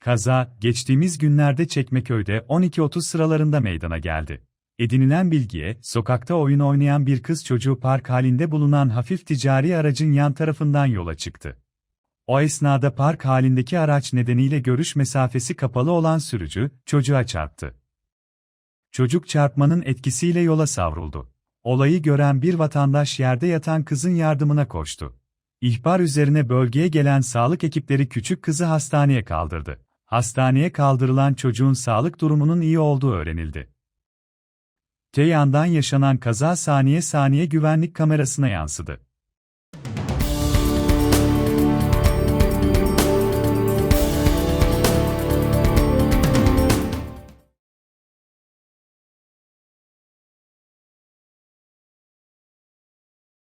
Kaza, geçtiğimiz günlerde Çekmeköy'de 12.30 sıralarında meydana geldi. Edinilen bilgiye, sokakta oyun oynayan bir kız çocuğu park halinde bulunan hafif ticari aracın yan tarafından yola çıktı. O esnada park halindeki araç nedeniyle görüş mesafesi kapalı olan sürücü, çocuğa çarptı. Çocuk çarpmanın etkisiyle yola savruldu. Olayı gören bir vatandaş yerde yatan kızın yardımına koştu. İhbar üzerine bölgeye gelen sağlık ekipleri küçük kızı hastaneye kaldırdı. Hastaneye kaldırılan çocuğun sağlık durumunun iyi olduğu öğrenildi. Te yaşanan kaza saniye saniye güvenlik kamerasına yansıdı.